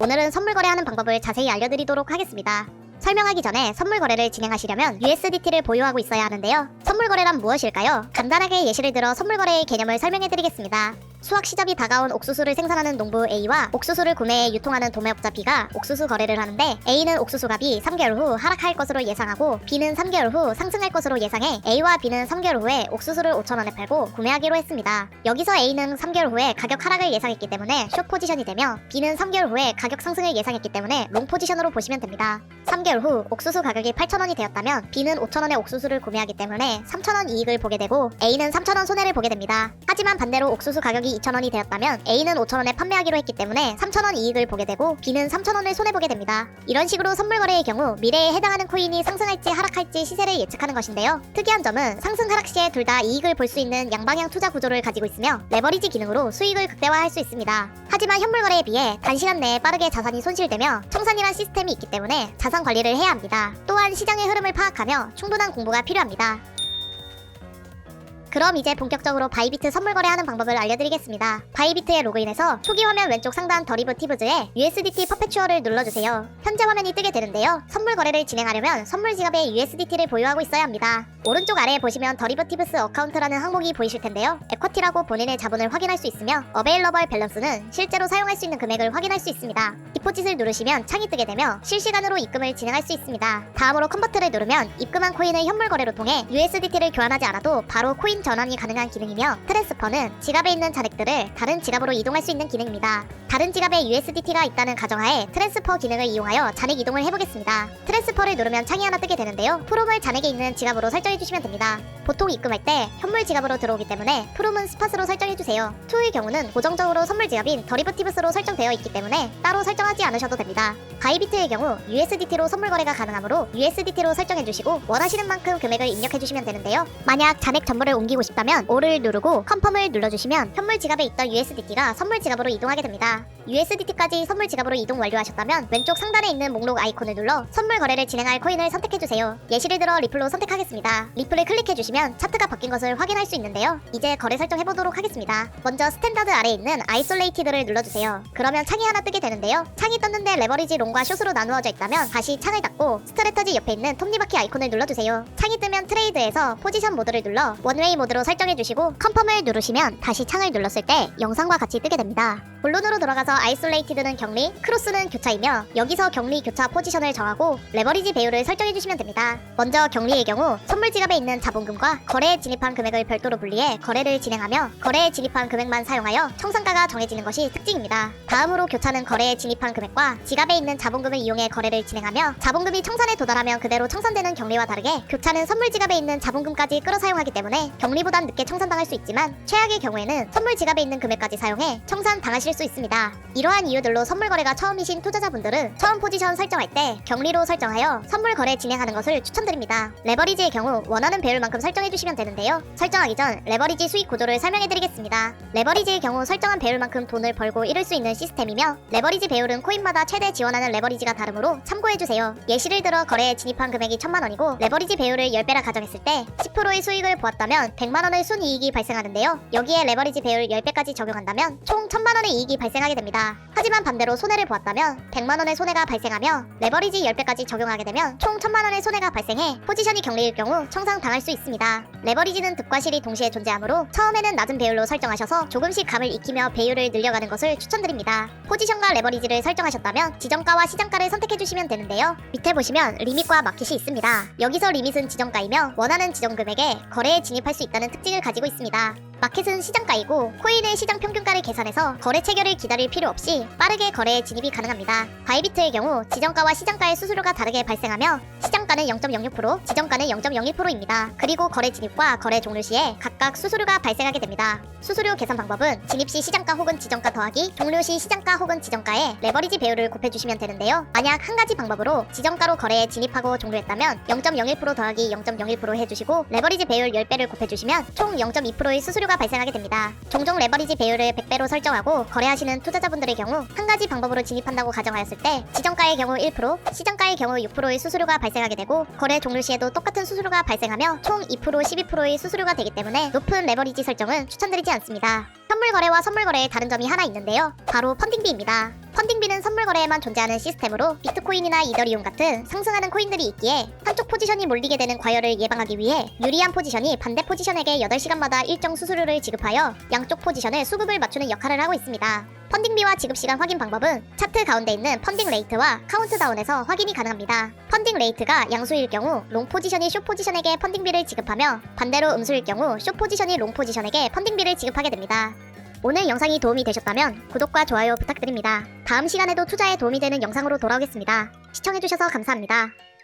오늘은 선물 거래하는 방법을 자세히 알려드리도록 하겠습니다. 설명하기 전에 선물 거래를 진행하시려면 USDT를 보유하고 있어야 하는데요. 선물 거래란 무엇일까요? 간단하게 예시를 들어 선물 거래의 개념을 설명해드리겠습니다. 수확 시점이 다가온 옥수수를 생산하는 농부 A와 옥수수를 구매해 유통하는 도매업자 B가 옥수수 거래를 하는데 A는 옥수수 값이 3개월 후 하락할 것으로 예상하고 B는 3개월 후 상승할 것으로 예상해 A와 B는 3개월 후에 옥수수를 5천원에 팔고 구매하기로 했습니다. 여기서 A는 3개월 후에 가격 하락을 예상했기 때문에 숏 포지션이 되며 B는 3개월 후에 가격 상승을 예상했기 때문에 롱 포지션으로 보시면 됩니다. 3개월 후 옥수수 가격이 8,000원이 되었다면 B는 5,000원의 옥수수를 구매하기 때문에 3,000원 이익을 보게 되고 A는 3,000원 손해를 보게 됩니다. 하지만 반대로 옥수수 가격이 2,000원이 되었다면 A는 5,000원에 판매하기로 했기 때문에 3,000원 이익을 보게 되고 B는 3,000원을 손해보게 됩니다. 이런 식으로 선물 거래의 경우 미래에 해당하는 코인이 상승할지 하락할지 시세를 예측하는 것인데요. 특이한 점은 상승 하락 시에 둘 다 이익을 볼 수 있는 양방향 투자 구조를 가지고 있으며 레버리지 기능으로 수익을 극대화할 수 있습니다. 하지만 현물 거래에 비해 단시간 내에 빠르게 자산이 손실되며 청산이란 시스템이 있기 때문에 자산 관리를 해야 합니다. 또한 시장의 흐름을 파악하며 충분한 공부가 필요합니다. 그럼 이제 본격적으로 바이비트 선물 거래하는 방법을 알려드리겠습니다. 바이비트에 로그인해서 초기 화면 왼쪽 상단 더리브티브즈에 USDT 퍼페추어를 눌러주세요. 현재 화면이 뜨게 되는데요. 선물 거래를 진행하려면 선물 지갑에 USDT를 보유하고 있어야 합니다. 오른쪽 아래에 보시면 더리브티브스 어카운트라는 항목이 보이실 텐데요. 에쿼티라고 본인의 자본을 확인할 수 있으며 어베일러벌 밸런스는 실제로 사용할 수 있는 금액을 확인할 수 있습니다. 디포짓을 누르시면 창이 뜨게 되며 실시간으로 입금을 진행할 수 있습니다. 다음으로 컨버트를 누르면 입금한 코인을 현물 거래로 통해 USDT를 교환하지 않아도 바로 코인 전환이 가능한 기능이며 트랜스퍼는 지갑에 있는 잔액들을 다른 지갑으로 이동할 수 있는 기능입니다. 다른 지갑에 USDT가 있다는 가정하에 트랜스퍼 기능을 이용하여 잔액 이동을 해보겠습니다. 트랜스퍼를 누르면 창이 하나 뜨게 되는데요. 프롬을 잔액에 있는 지갑으로 설정해주시면 됩니다. 보통 입금할 때 현물 지갑으로 들어오기 때문에 프롬은 스팟으로 설정해주세요. 투의 경우는 고정적으로 선물 지갑인 더리브티브스로 설정되어 있기 때문에 따로 설정하 지 않으셔도 됩니다. 바이비트의 경우 USDT로 선물 거래가 가능하므로 USDT로 설정해 주시고 원하시는 만큼 금액을 입력해 주시면 되는데요. 만약 잔액 전부를 옮기고 싶다면 O를 누르고 컨펌을 눌러주시면 현물 지갑에 있던 USDT가 선물 지갑으로 이동하게 됩니다. USDT까지 선물 지갑으로 이동 완료하셨다면 왼쪽 상단에 있는 목록 아이콘을 눌러 선물 거래를 진행할 코인을 선택해주세요. 예시를 들어 리플로 선택하겠습니다. 리플을 클릭해주시면 차트가 바뀐 것을 확인할 수 있는데요. 이제 거래 설정해보도록 하겠습니다. 먼저 스탠다드 아래에 있는 아이솔레이티드를 눌러주세요. 그러면 창이 하나 뜨게 되는데요. 창이 떴는데 레버리지 롱과 숏으로 나누어져 있다면 다시 창을 닫고 스트레터지 옆에 있는 톱니바퀴 아이콘을 눌러주세요. 창이 뜨면 트레이드에서 포지션 모드를 눌러 원웨이 모드로 설정해주시고 컨펌을 누르시면 다시 창을 눌렀을 때 영상과 같이 뜨게 됩니다. 본론으로 돌아가서 아이솔레이티드는 격리, 크로스는 교차이며 여기서 격리 교차 포지션을 정하고 레버리지 배율을 설정해 주시면 됩니다. 먼저 격리의 경우 선물 지갑에 있는 자본금과 거래에 진입한 금액을 별도로 분리해 거래를 진행하며 거래에 진입한 금액만 사용하여 청산가가 정해지는 것이 특징입니다. 다음으로 교차는 거래에 진입한 금액과 지갑에 있는 자본금을 이용해 거래를 진행하며 자본금이 청산에 도달하면 그대로 청산되는 격리와 다르게 교차는 선물 지갑에 있는 자본금까지 끌어 사용하기 때문에 격리보단 늦게 청산당할 수 있지만 최악의 경우에는 선물 지갑에 있는 금액까지 사용해 청산 당하실 수 있습니다. 이러한 이유들로 선물 거래가 처음이신 투자자분들은 처음 포지션 설정할 때 격리로 설정하여 선물 거래 진행하는 것을 추천드립니다. 레버리지의 경우 원하는 배율만큼 설정해 주시면 되는데요. 설정하기 전 레버리지 수익 구조를 설명해 드리겠습니다. 레버리지의 경우 설정한 배율만큼 돈을 벌고 잃을 수 있는 시스템이며 레버리지 배율은 코인마다 최대 지원하는 레버리지가 다르므로 참고해 주세요. 예시를 들어 거래에 진입한 금액이 1000만 원이고 레버리지 배율을 10배라 가정했을 때 10%의 수익을 보았다면 100만 원의 순이익이 발생하는데요. 여기에 레버리지 배율 10배까지 적용한다면 총 1000만 원의 이익이 발생하게 됩니다. 하지만 반대로 손해를 보았다면 100만 원의 손해가 발생하며 레버리지 10배까지 적용하게 되면 총 1000만 원의 손해가 발생해 포지션이 격리일 경우 청산 당할 수 있습니다. 레버리지는 득과 실이 동시에 존재하므로 처음에는 낮은 배율로 설정하셔서 조금씩 감을 익히며 배율을 늘려가는 것을 추천드립니다. 포지션과 레버리지를 설정하셨다면 지정가와 시장가를 선택해 주시면 되는데요. 밑에 보시면 리밋과 마켓이 있습니다. 여기서 리밋은 지정가이며 원하는 지정 금액에 거래에 진입할 수 있다는 특징을 가지고 있습니다. 마켓은 시장가이고 코인의 시장 평균가를 계산해서 거래 체결을 기다릴 필요 없이 빠르게 거래에 진입이 가능합니다. 바이비트의 경우 지정가와 시장가의 수수료가 다르게 발생하며 시장 가는 0.06%, 지정가는 0.01%입니다. 그리고 거래 진입과 거래 종료 시에 각각 수수료가 발생하게 됩니다. 수수료 계산 방법은 진입 시 시장가 혹은 지정가 더하기, 종료 시 시장가 혹은 지정가에 레버리지 배율을 곱해주시면 되는데요. 만약 한 가지 방법으로 지정가로 거래에 진입하고 종료했다면 0.01% 더하기 0.01% 해주시고 레버리지 배율 10배를 곱해주시면 총 0.2%의 수수료가 발생하게 됩니다. 종종 레버리지 배율을 100배로 설정하고 거래하시는 투자자분들의 경우 한 가지 방법으로 진입한다고 가정하였을 때 지정가의 경우 1%, 시장가의 경우 6%의 수수료가 발생하게 되고 거래 종료 시에도 똑같은 수수료가 발생하며 총 2%, 12%의 수수료가 되기 때문에 높은 레버리지 설정은 추천드리지 않습니다. 현물 거래와 선물 거래의 다른 점이 하나 있는데요. 바로 펀딩비입니다. 펀딩비는 선물 거래에만 존재하는 시스템으로 비트코인이나 이더리움 같은 상승하는 코인들이 있기에 한쪽 포지션이 몰리게 되는 과열을 예방하기 위해 유리한 포지션이 반대 포지션에게 8시간마다 일정 수수료를 지급하여 양쪽 포지션의 수급을 맞추는 역할을 하고 있습니다. 펀딩비와 지급시간 확인 방법은 차트 가운데 있는 펀딩 레이트와 카운트다운에서 확인이 가능합니다. 펀딩 레이트가 양수일 경우 롱 포지션이 숏 포지션에게 펀딩비를 지급하며 반대로 음수일 경우 숏 포지션이 롱 포지션에게 펀딩비를 지급하게 됩니다. 오늘 영상이 도움이 되셨다면 구독과 좋아요 부탁드립니다. 다음 시간에도 투자에 도움이 되는 영상으로 돌아오겠습니다. 시청해주셔서 감사합니다.